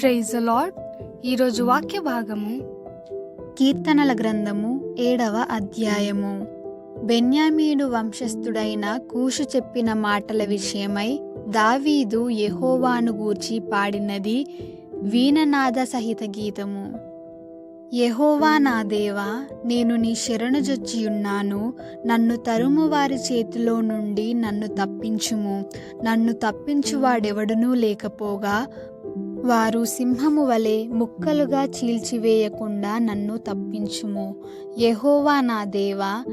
Praise lord ఈరోజు వాక్య భాగము కీర్తనల గ్రంథము ఏడవ అధ్యాయము. బెన్యామీడు వంశస్థుడైన కూషు చెప్పిన మాటల విషయమై దావీదు యహోవాను గూర్చి పాడినది వీణనాద సహిత గీతము. యహోవా నా దేవా నేను నీ శరణుజొచ్చియున్నాను నన్ను తరుము వారి చేతిలో నుండి నన్ను తప్పించుము. నన్ను తప్పించువాడెవడునూ లేకపోగా వారు సింహము వలె ముక్కలుగా చీల్చివేయకుండా నన్ను తప్పించుము. యహోవా నా దేవా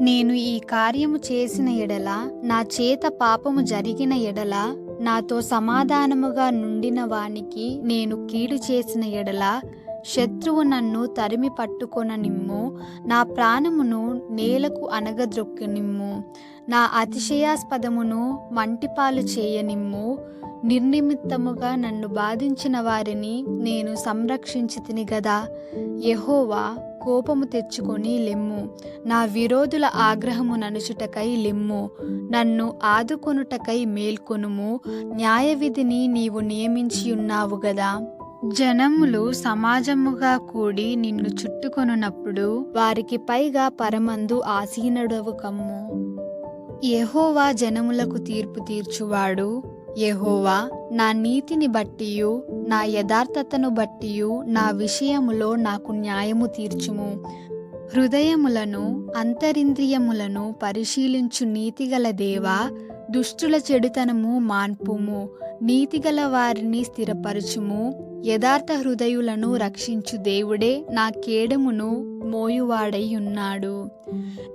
నేను ఈ కార్యము చేసిన ఎడల నా చేత పాపము జరిగిన ఎడల నాతో సమాధానముగా నుండిన వానికి నేను కీడు చేసిన ఎడల శత్రువు నన్ను తరిమి పట్టుకొన నిమ్ము నా ప్రాణమును నేలకు అనగద్రొక్కనిమ్ము నా అతిశయాస్పదమును మంటిపాలు చేయనిమ్ము. నిర్నిమిత్తముగా నన్ను బాధించిన వారిని నేను సంరక్షించి తిని గదా. యెహోవా కోపము తెచ్చుకొని లెమ్ము. నా విరోధుల ఆగ్రహము ననుచుటకై లెమ్ము. నన్ను ఆదుకొనుటకై మేల్కొనుము. న్యాయవిధిని నీవు నియమించి ఉన్నావు గదా. జనములు సమాజముగా కూడి నిన్ను చుట్టుకొనున్నప్పుడు వారికి పైగా పరమందు ఆసీనుడవు కమ్ము. యహోవా జనములకు తీర్పు తీర్చువాడు. యహోవా నా నీతిని బట్టియు నా యథార్థతను బట్టియు నా విషయములో నాకు న్యాయము తీర్చుము. హృదయములను అంతరింద్రియములను పరిశీలించు నీతిగల దేవా దుష్టుల చెడుతనము మాన్పుము నీతిగల వారిని స్థిరపరచుము. యథార్థ హృదయులను రక్షించు దేవుడే నా కేడమును మోయువాడై ఉన్నాడు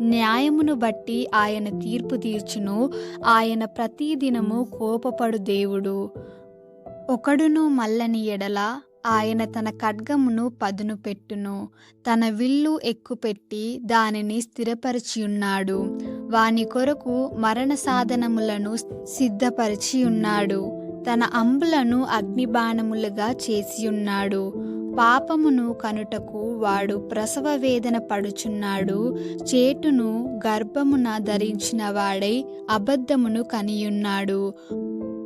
న్యాయమును బట్టి ఆయన తీర్పు తీర్చును. ఆయన ప్రతిదినము కోపపడు దేవుడు. ఒకడును మల్లని ఎడల ఆయన తన ఖడ్గమును పదును పెట్టును. తన విల్లు ఎక్కుపెట్టి దానిని స్థిరపరిచియున్నాడు. వాని కొరకు మరణ సాధనములను సిద్ధపరిచి ఉన్నాడు తన అంబులను అగ్నిబాణములుగా చేసి ఉన్నాడు పాపమును కనుటకు వాడు ప్రసవ వేదన పడుచున్నాడు. చేటును గర్భమున ధరించిన వాడై అబద్ధమును కనియున్నాడు.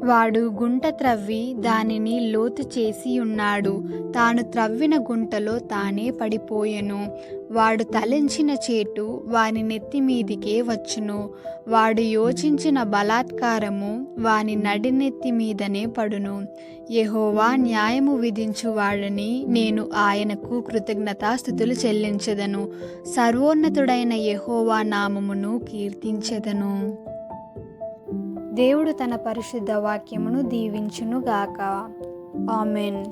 వాడు గుంట త్రవ్వి దానిని లోతు చేసి ఉన్నాడు. తాను త్రవ్విన గుంటలో తానే పడిపోయెను. వాడు తలించిన చేటు వాని నెత్తి మీదికే వచ్చును. వాడు యోచించిన బలాత్కారము వాని నడినెత్తి మీదనే పడును. యహోవా న్యాయము విధించువాడని నేను ఆయనకు కృతజ్ఞతాస్థుతులు చెల్లించెదను. సర్వోన్నతుడైన యహోవా నామమును కీర్తించెదను. దేవుడు తన పరిశుద్ధ వాక్యమును దీవించునుగాక. ఆమెన్.